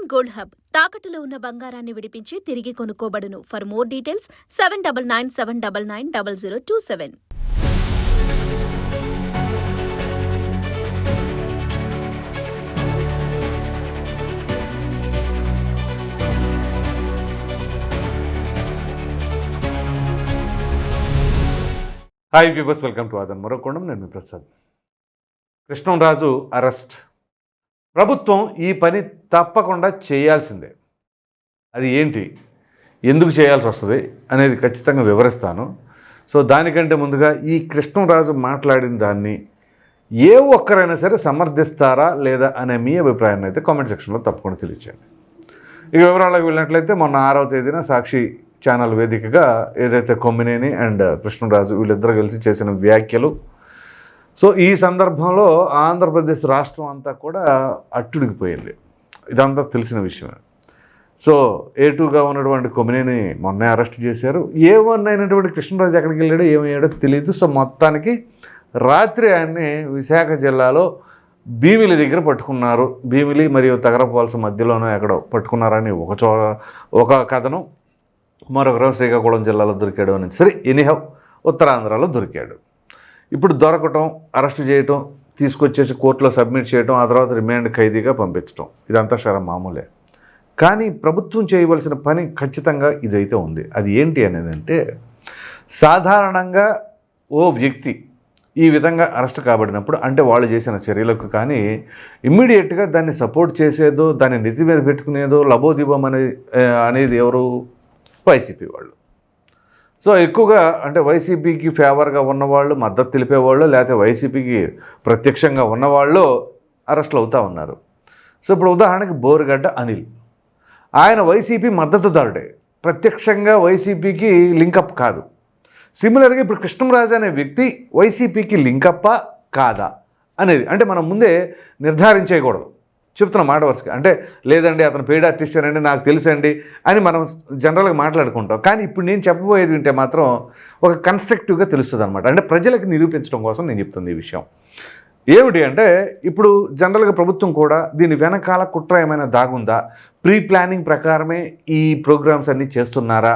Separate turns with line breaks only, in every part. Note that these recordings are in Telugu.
Indian gold hub. తాకట్టులో ఉన్న బంగారాన్ని విడిపించి తిరిగి కొనుక్కోబడును. For more details seven double nine seven double nine double zero two seven
hi peepers welcome to నేను ప్రసాద్ కృష్ణంరాజు అరెస్ట్ ప్రభుత్వం ఈ పని తప్పకుండా చేయాల్సిందే. అది ఏంటి? ఎందుకు చేయాల్సి వస్తుంది అనేది ఖచ్చితంగా వివరిస్తాను. సో దానికంటే ముందుగా ఈ కృష్ణరాజు మాట్లాడిన దాన్ని ఏ ఒక్కరైనా సరే సమర్థిస్తారా లేదా అనే మీ అభిప్రాయాన్ని అయితే కామెంట్ సెక్షన్లో తప్పకుండా తెలియచేయండి. ఇక వివరాలకు వెళ్ళినట్లయితే మొన్న ఆరవ తేదీన సాక్షి ఛానల్ వేదికగా ఏదైతే కొమ్మినేని అండ్ కృష్ణరాజు వీళ్ళిద్దరూ కలిసి చేసిన వ్యాఖ్యలు సో ఈ సందర్భంలో ఆంధ్రప్రదేశ్ రాష్ట్రం అంతా కూడా అట్టుడికిపోయింది ఇదంతా తెలిసిన విషయమే. సో ఏ టూగా ఉన్నటువంటి కొమ్మినేని మొన్నే అరెస్ట్ చేశారు. ఏ వన్ అయినటువంటి కృష్ణరాజు ఎక్కడికి వెళ్ళాడో ఏమయ్యాడో తెలియదు సో మొత్తానికి రాత్రి ఆయన్ని విశాఖ జిల్లాలో భీమిలి దగ్గర పట్టుకున్నారు. భీమిలి మరియు తగరపాల్స మధ్యలోనూ ఎక్కడో పట్టుకున్నారని ఒక చో ఒక కథనం మరొకరు శ్రీకాకుళం జిల్లాలో దొరికాడు అని. సరే ఎనీహౌ ఉత్తరాంధ్రలో దొరికాడు. ఇప్పుడు దొరకటం అరెస్ట్ చేయటం తీసుకొచ్చేసి కోర్టులో సబ్మిట్ చేయటం ఆ తర్వాత రిమాండ్ ఖైదీగా పంపించడం ఇదంతా సరే మామూలే. కానీ ప్రభుత్వం చేయవలసిన పని ఖచ్చితంగా ఇదైతే ఉంది. అది ఏంటి అనేది సాధారణంగా ఓ వ్యక్తి ఈ విధంగా అరెస్ట్ కాబడినప్పుడు అంటే వాళ్ళు చేసిన చర్యలకు కానీ ఇమ్మీడియట్గా దాన్ని సపోర్ట్ చేసేదో దాన్ని నిధి మీద పెట్టుకునేదో లబోదిబం అనేది అనేది ఎవరు? వైసీపీ వాళ్ళు. సో ఎక్కువగా అంటే వైసీపీకి ఫేవర్గా ఉన్నవాళ్ళు మద్దతు తెలిపేవాళ్ళు లేకపోతే వైసీపీకి ప్రత్యక్షంగా ఉన్నవాళ్ళు అరెస్టులు అవుతూ ఉన్నారు. సో ఇప్పుడు ఉదాహరణకి బోరుగడ్డ అనిల్. ఆయన వైసీపీ మద్దతుదారుడే. ప్రత్యక్షంగా వైసీపీకి లింకప్ కాదు. సిమిలర్గా ఇప్పుడు కృష్ణరాజు అనే వ్యక్తి వైసీపీకి లింకప్పా కాదా అనేది అంటే మనం ముందే నిర్ధారించేయకూడదు. చెప్తున్న మాట వరుసగా. అంటే లేదండి అతను పెయిడ్ ఆర్టిస్ట్ అండి నాకు తెలుసండి అని మనం జనరల్గా మాట్లాడుకుంటాం. కానీ ఇప్పుడు నేను చెప్పబోయేది వింటే మాత్రం ఒక కన్స్ట్రక్టివ్గా తెలుస్తుంది అనమాట అంటే ప్రజలకు నిరూపించడం కోసం నేను చెప్తుంది ఈ విషయం. ఏమిటి అంటే ఇప్పుడు జనరల్గా ప్రభుత్వం కూడా దీని వెనకాల కుట్ర ఏమైనా దాగుందా? ప్రీ ప్లానింగ్ ప్రకారమే ఈ ప్రోగ్రామ్స్ అన్నీ చేస్తున్నారా?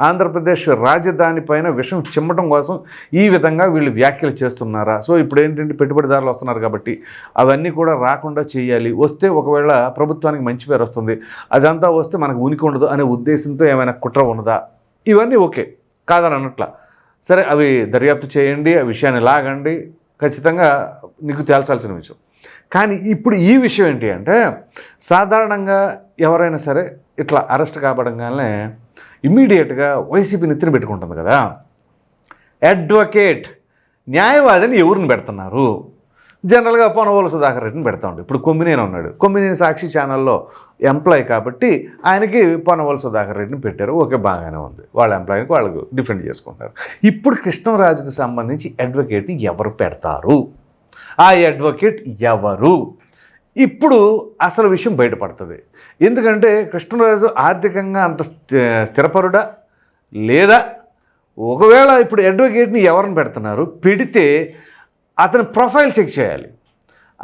ఆంధ్రప్రదేశ్ రాజధాని పైన విషం చిమ్మటం కోసం ఈ విధంగా వీళ్ళు వ్యాఖ్యలు చేస్తున్నారా? సో ఇప్పుడు ఏంటంటే పెట్టుబడిదారులు వస్తున్నారు కాబట్టి అవన్నీ కూడా రాకుండా చేయాలి. వస్తే ఒకవేళ ప్రభుత్వానికి మంచి పేరు వస్తుంది. అదంతా వస్తే మనకు ఉనికి ఉండదు అనే ఉద్దేశంతో ఏమైనా కుట్ర ఉన్నదా? ఇవన్నీ ఓకే. కాదని అన్నట్ల సరే అవి దర్యాప్తు చేయండి ఆ విషయాన్ని లాగండి. ఖచ్చితంగా నీకు తేల్చాల్సిన విషయం. కానీ ఇప్పుడు ఈ విషయం ఏంటి అంటే సాధారణంగా ఎవరైనా సరే ఇట్లా అరెస్ట్ కాబడంగానే ఇమ్మీడియట్గా వైసీపీ నెత్తిన పెట్టుకుంటుంది కదా. అడ్వకేట్ న్యాయవాదిని ఎవరిని పెడుతున్నారు? జనరల్గా పొనవోలు సుధాకర్ రెడ్డిని పెడతా ఉండే. ఇప్పుడు కొమ్మినేని ఉన్నాడు. కొమ్మినేని సాక్షి ఛానల్లో ఎంప్లాయ్ కాబట్టి ఆయనకి పొనవోలు సుధాకర్ రెడ్డిని పెట్టారు. ఓకే బాగానే ఉంది. వాళ్ళ ఎంప్లాయీకి వాళ్ళకు డిఫెండ్ చేసుకుంటారు ఇప్పుడు కృష్ణరాజుకు సంబంధించి అడ్వకేట్ని ఎవరు పెడతారు? ఆ అడ్వకేట్ ఎవరు? ఇప్పుడు అసలు విషయం బయటపడుతుంది. ఎందుకంటే కృష్ణరాజు ఆర్థికంగా అంత స్థి- స్థిరపరుడా? లేదా? ఒకవేళ ఇప్పుడు అడ్వకేట్ని ఎవరిని పెడుతున్నారు? పెడితే అతని ప్రొఫైల్ చెక్ చేయాలి.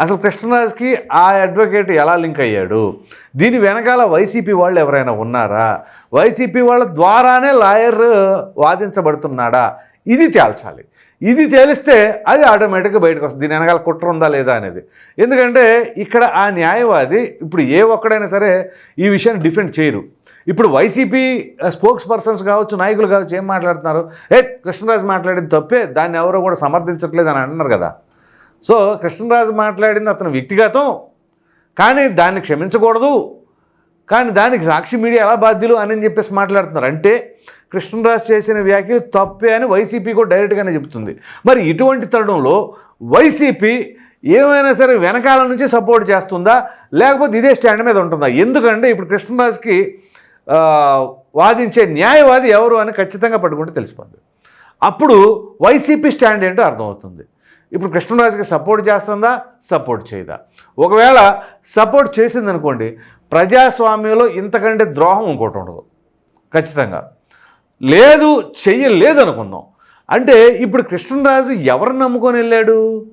అసలు కృష్ణరాజుకి ఆ అడ్వకేట్ ఎలా లింక్ అయ్యాడు? దీని వెనకాల వైసీపీ వాళ్ళు ఎవరైనా ఉన్నారా? వైసీపీ వాళ్ళ ద్వారానే లాయర్ వాదించబడుతున్నాడా? ఇది తేల్చాలి. ఇది తేలిస్తే అది ఆటోమేటిక్గా బయటకు వస్తుంది. దీని వెనకాల కుట్ర ఉందా లేదా అనేది. ఎందుకంటే ఇక్కడ ఆ న్యాయవాది ఇప్పుడు ఏ ఒక్కడైనా సరే ఈ విషయాన్ని డిఫెండ్ చేయరు. ఇప్పుడు వైసీపీ స్పోక్స్ పర్సన్స్ కావచ్చు నాయకులు కావచ్చు ఏం మాట్లాడుతున్నారు? ఏ కృష్ణరాజు మాట్లాడింది తప్పే దాన్ని ఎవరో కూడా సమర్థించట్లేదు అని అంటున్నారు కదా. సో కృష్ణరాజు మాట్లాడింది అతను వ్యక్తిగతం. కానీ దాన్ని క్షమించకూడదు. కానీ దానికి సాక్షి మీడియా ఎలా బాధ్యులు అని చెప్పేసి మాట్లాడుతున్నారు. అంటే కృష్ణరాజు చేసిన వ్యాఖ్యలు తప్పే అని వైసీపీ కూడా డైరెక్ట్గానే చెబుతుంది. మరి ఇటువంటి తరుణంలో వైసీపీ ఏమైనా సరే వెనకాల నుంచి సపోర్ట్ చేస్తుందా? లేకపోతే ఇదే స్టాండ్ మీద ఉంటుందా? ఎందుకంటే ఇప్పుడు కృష్ణరాజుకి వాదించే న్యాయవాది ఎవరు అని ఖచ్చితంగా పట్టుకుంటే తెలిసిపోద్ది. అప్పుడు వైసీపీ స్టాండ్ ఏంటో అర్థమవుతుంది. ఇప్పుడు కృష్ణరాజుకి సపోర్ట్ చేస్తుందా? సపోర్ట్ చేయదా? ఒకవేళ సపోర్ట్ చేసిందనుకోండి ప్రజాస్వామ్యంలో ఇంతకంటే ద్రోహం ఇంకోటి ఉండదు. ఖచ్చితంగా. లేదు చెయ్యలేదు అనుకుందాం. అంటే ఇప్పుడు కృష్ణరాజు ఎవరిని నమ్ముకొని వెళ్ళాడు?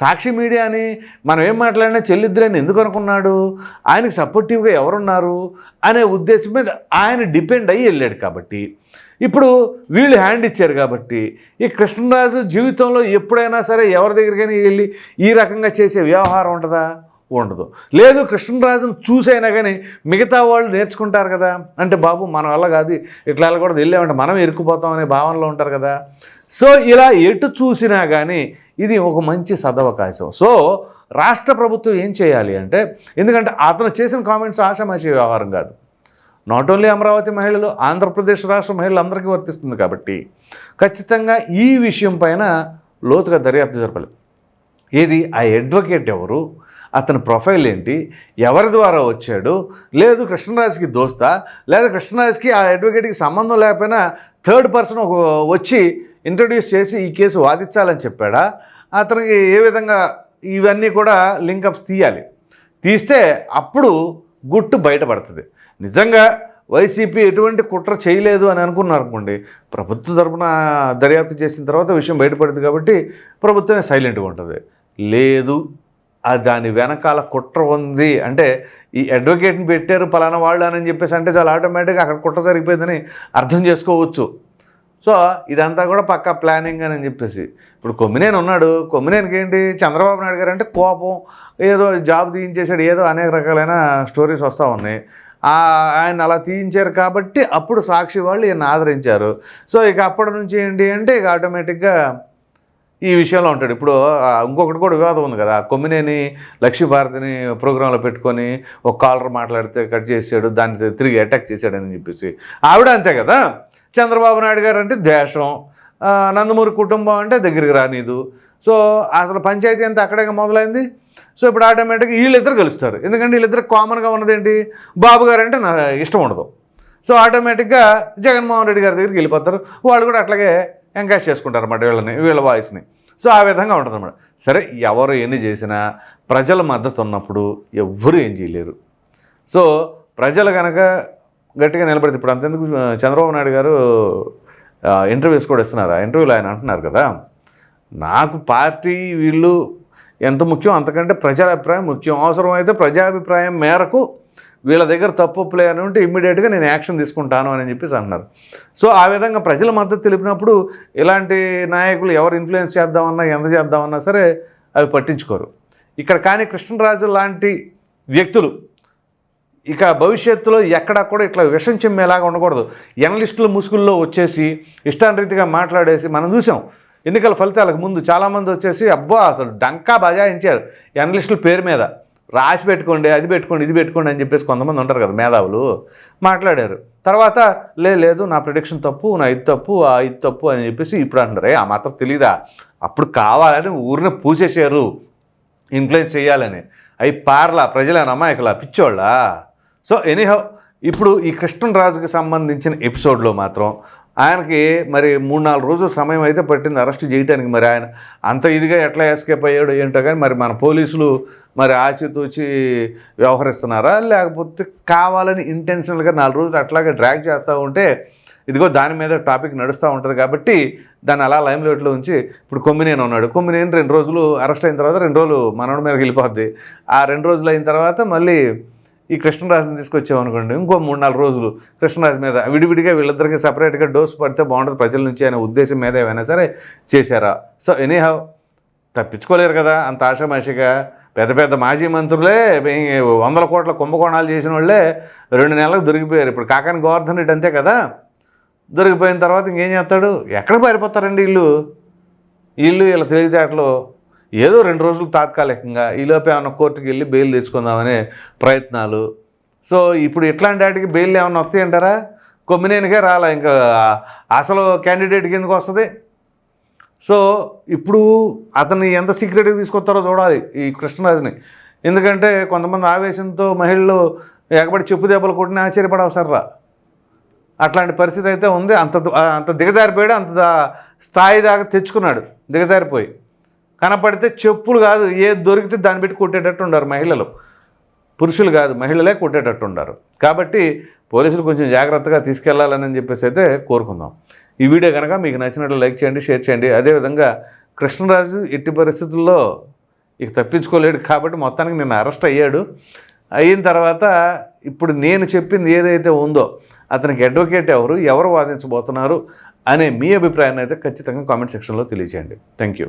సాక్షి మీడియాని మనం ఏం మాట్లాడినా చెల్లిద్దరని ఎందుకు అనుకున్నాడు? ఆయనకు సపోర్టివ్గా ఎవరున్నారు? అనే ఉద్దేశం మీద ఆయన డిపెండ్ అయ్యి వెళ్ళాడు కాబట్టి. ఇప్పుడు వీళ్ళు హ్యాండ్ ఇచ్చారు కాబట్టి ఈ కృష్ణరాజు జీవితంలో ఎప్పుడైనా సరే ఎవరి దగ్గరికైనా వెళ్ళి ఈ రకంగా చేసే వ్యవహారం ఉంటుందా ఉండదు. లేదు కృష్ణరాజును చూసైనా కానీ మిగతా వాళ్ళు నేర్చుకుంటారు కదా? అంటే బాబు మనం వల్ల కాదు. ఇట్లా కూడా వెళ్ళామంటే మనం ఇరుక్కుపోతాం అనే భావనలో ఉంటారు కదా? సో ఇలా ఎటు చూసినా కానీ ఇది ఒక మంచి సదవకాశం సో రాష్ట్ర ప్రభుత్వం ఏం చేయాలి అంటే ఎందుకంటే అతను చేసిన కామెంట్స్ ఆషామాషి వ్యవహారం కాదు. నాట్ ఓన్లీ అమరావతి మహిళలు ఆంధ్రప్రదేశ్ రాష్ట్ర మహిళలు అందరికీ వర్తిస్తుంది కాబట్టి ఖచ్చితంగా ఈ విషయం పైన లోతుగా దర్యాప్తు జరపాలి. ఏది? ఆ అడ్వకేట్ ఎవరు? అతని ప్రొఫైల్ ఏంటి? ఎవరి ద్వారా వచ్చాడు? లేదు కృష్ణరాజుకి దోస్తా? లేదా కృష్ణరాజుకి ఆ అడ్వకేట్కి సంబంధం లేకపోయినా థర్డ్ పర్సన్ ఒక వచ్చి ఇంట్రడ్యూస్ చేసి ఈ కేసు వాదించాలని చెప్పాడా? అతనికి ఏ విధంగా ఇవన్నీ కూడా లింకప్స్ తీయాలి? తీస్తే అప్పుడు గుట్టు బయటపడుతుంది. నిజంగా వైసీపీ ఎటువంటి కుట్ర చేయలేదు అని అనుకున్నారు అనుకోండి ప్రభుత్వ తరపున దర్యాప్తు చేసిన తర్వాత విషయం బయటపడుతుంది కాబట్టి ప్రభుత్వమే సైలెంట్గా ఉంటుంది. లేదు దాని వెనకాల కుట్ర ఉంది. అంటే ఈ అడ్వకేట్ని పెట్టారు పలానా వాళ్ళు అని చెప్పేసి అంటే చాలా ఆటోమేటిక్గా అక్కడ కుట్ర జరిగిపోయిందని అర్థం చేసుకోవచ్చు. సో ఇదంతా కూడా పక్కా ప్లానింగ్ అని చెప్పేసి. ఇప్పుడు కొమ్మినేని ఉన్నాడు. కొమ్మినేనికి ఏంటి? చంద్రబాబు నాయుడు గారు అంటే కోపం ఏదో జాబ్ తీయించేశాడు ఏదో అనేక రకాలైన స్టోరీస్ వస్తూ ఉన్నాయి. ఆయన అలా తీయించారు కాబట్టి అప్పుడు సాక్షి వాళ్ళు ఈయన ఆదరించారు. సో ఇక అప్పటి నుంచి ఏంటి అంటే ఇక ఆటోమేటిక్గా ఈ విషయంలో ఉంటాడు. ఇప్పుడు ఇంకొకటి కూడా వివాదం ఉంది కదా. కొమ్మినేని లక్ష్మీభారతిని ప్రోగ్రాంలో పెట్టుకొని ఒక కాలర్ మాట్లాడితే కట్ చేసాడు దాన్ని తిరిగి అటాక్ చేశాడని చెప్పేసి. ఆవిడ అంతే కదా? చంద్రబాబు నాయుడు గారు అంటే ద్వేషం నందమూరి కుటుంబం అంటే దగ్గరికి రానిదు. సో అసలు పంచాయతీ అంతా అక్కడే మొదలైంది. సో ఇప్పుడు ఆటోమేటిక్గా వీళ్ళిద్దరు కలుస్తారు ఎందుకంటే వీళ్ళిద్దరు కామన్గా ఉన్నదేంటి? బాబు గారు అంటే నా ఇష్టం ఉండదు. సో ఆటోమేటిక్గా జగన్మోహన్ రెడ్డి గారి దగ్గరికి వెళ్ళిపోతారు. వాళ్ళు కూడా అట్లాగే ఎంకరేజ్ చేసుకుంటారు అన్నమాట వీళ్ళని వీళ్ళ వాయిస్ని. సో ఆ విధంగా ఉంటుంది అన్నమాట. సరే ఎవరు ఎన్ని చేసినా ప్రజల మద్దతు ఉన్నప్పుడు ఎవ్వరూ ఏం చేయలేరు. సో ప్రజలు కనుక గట్టిగా నిలబడింది. ఇప్పుడు అంతెందుకు చంద్రబాబు నాయుడు గారు ఇంటర్వ్యూస్ కూడా ఇస్తున్నారు. ఆ ఇంటర్వ్యూలో ఆయన అంటున్నారు కదా నాకు పార్టీ వీళ్ళు ఎంత ముఖ్యం? అంతకంటే ప్రజల అభిప్రాయం ముఖ్యం. అవసరమైతే ప్రజాభిప్రాయం మేరకు వీళ్ళ దగ్గర తప్పులే అని ఉంటే ఇమ్మీడియట్గా నేను యాక్షన్ తీసుకుంటాను అని చెప్పేసి అంటున్నారు. సో ఆ విధంగా ప్రజల మద్దతు తెలిపినప్పుడు ఇలాంటి నాయకులు ఎవరు ఇన్ఫ్లుయెన్స్ చేద్దామన్నా ఎంత చేద్దామన్నా సరే అవి పట్టించుకోరు. ఇక్కడ కానీ కృష్ణరాజు లాంటి వ్యక్తులు ఇక భవిష్యత్తులో ఎక్కడా కూడా ఇట్లా విషం చెమ్మేలాగా ఉండకూడదు. ఎనలిస్టుల ముసుగుల్లో వచ్చేసి ఇష్టానరీతిగా మాట్లాడేసి మనం చూసాం. ఎన్నికల ఫలితాలకు ముందు చాలామంది వచ్చేసి అబ్బా అసలు డంకా బజాయించారు ఎనలిస్టుల పేరు మీద. రాసి పెట్టుకోండి అది పెట్టుకోండి ఇది పెట్టుకోండి అని చెప్పేసి కొంతమంది ఉంటారు కదా మేధావులు మాట్లాడారు. తర్వాత లే లేదు నా ప్రొడిక్షన్ తప్పు నా ఇది తప్పు ఆ ఇది తప్పు అని చెప్పేసి ఇప్పుడు అంటారు. ఆ మాత్రం తెలీదా? అప్పుడు కావాలని ఊరిని పూసేసారు ఇన్ఫ్లుయెన్స్ చేయాలని. అవి పార్లా ప్రజల అమాయకులా? పిచ్చోళ్ళా? సో ఎనీహౌ ఇప్పుడు ఈ కృష్ణరాజుకి సంబంధించిన ఎపిసోడ్లో మాత్రం ఆయనకి మరి మూడు నాలుగు రోజుల సమయం అయితే పట్టింది అరెస్ట్ చేయడానికి మరి ఆయన అంత ఇదిగా ఎట్లా ఎస్కేప్ అయ్యాడు ఏంటో కానీ మరి మన పోలీసులు మరి ఆచితూచి వ్యవహరిస్తున్నారా? లేకపోతే కావాలని ఇంటెన్షనల్గా నాలుగు రోజులు అట్లాగే డ్రాగ్ చేస్తూ ఉంటే ఇదిగో దాని మీద టాపిక్ నడుస్తూ ఉంటుంది కాబట్టి దాన్ని అలా లైమ్లైట్లో ఉంచి ఇప్పుడు కొమ్మినేని ఉన్నాడు. కొమ్మినేని రెండు రోజులు అరెస్ట్ అయిన తర్వాత రెండు రోజులు మనోడి మీదకి వెళ్ళిపోద్ది. ఆ రెండు రోజులు అయిన తర్వాత మళ్ళీ ఈ కృష్ణరాజుని తీసుకొచ్చామనుకోండి ఇంకో మూడు నాలుగు రోజులు కృష్ణరాజు మీద విడివిడిగా వీళ్ళిద్దరికి సపరేట్గా డోస్ పడితే బాగుంటుంది ప్రజల నుంచి అనే ఉద్దేశం మీద ఏమైనా సరే చేశారా? సో ఎనీహౌ తప్పించుకోలేరు కదా అంత ఆషామాషిగా పెద్ద పెద్ద మాజీ మంత్రులే వందల కోట్ల కుంభకోణాలు చేసిన వాళ్ళే రెండు నెలలకు దొరికిపోయారు. ఇప్పుడు కాకాని గోవర్ధన్ రెడ్డి అంతే కదా దొరికిపోయిన తర్వాత ఇంకేం చేస్తాడు? ఎక్కడ పారిపోతారండి వీళ్ళు? వీళ్ళు వీళ్ళ తెలివితేటలు ఏదో రెండు రోజులు తాత్కాలికంగా ఈలోపే ఏమన్నా కోర్టుకి వెళ్ళి బెయిల్ తెచ్చుకుందామనే ప్రయత్నాలు. సో ఇప్పుడు ఇట్లాంటి వాటికి బెయిల్ ఏమన్నా వస్తాయంటారా? కొమ్మినేనికే రాలా ఇంకా అసలు క్యాండిడేట్ కిందకు వస్తుంది. సో ఇప్పుడు అతన్ని ఎంత సీక్రెట్గా తీసుకొస్తారో చూడాలి ఈ కృష్ణరాజుని. ఎందుకంటే కొంతమంది ఆవేశంతో మహిళలు ఎగబడి చెప్పు దెబ్బలు కొట్టిన ఆశ్చర్యపడవసరరా. అట్లాంటి పరిస్థితి అయితే ఉంది. అంత దు- అంత దిగజారిపోయాడు అంత దా- స్థాయి దాకా తెచ్చుకున్నాడు. దిగజారిపోయి. కనపడితే చెప్పులు కాదు ఏది దొరికితే దాన్ని పెట్టి కొట్టేటట్టు ఉండరు మహిళలు. పురుషులు కాదు మహిళలే కొట్టేటట్టు ఉండరు. కాబట్టి పోలీసులు కొంచెం జాగ్రత్తగా తీసుకెళ్ళాలని చెప్పేసి అయితే కోరుకుందాం. ఈ వీడియో కనుక మీకు నచ్చినట్లు లైక్ చేయండి షేర్ చేయండి. అదేవిధంగా కృష్ణరాజు ఎట్టి పరిస్థితుల్లో ఇక తప్పించుకోలేడు కాబట్టి మొత్తానికి నిన్న అరెస్ట్ అయ్యాడు. అయిన తర్వాత ఇప్పుడు నేను చెప్పింది ఏదైతే ఉందో అతనికి అడ్వకేట్ ఎవరు ఎవరు వాదించబోతున్నారు అనే మీ అభిప్రాయాన్ని అయితే ఖచ్చితంగా కామెంట్ సెక్షన్లో తెలియచేయండి థ్యాంక్ యూ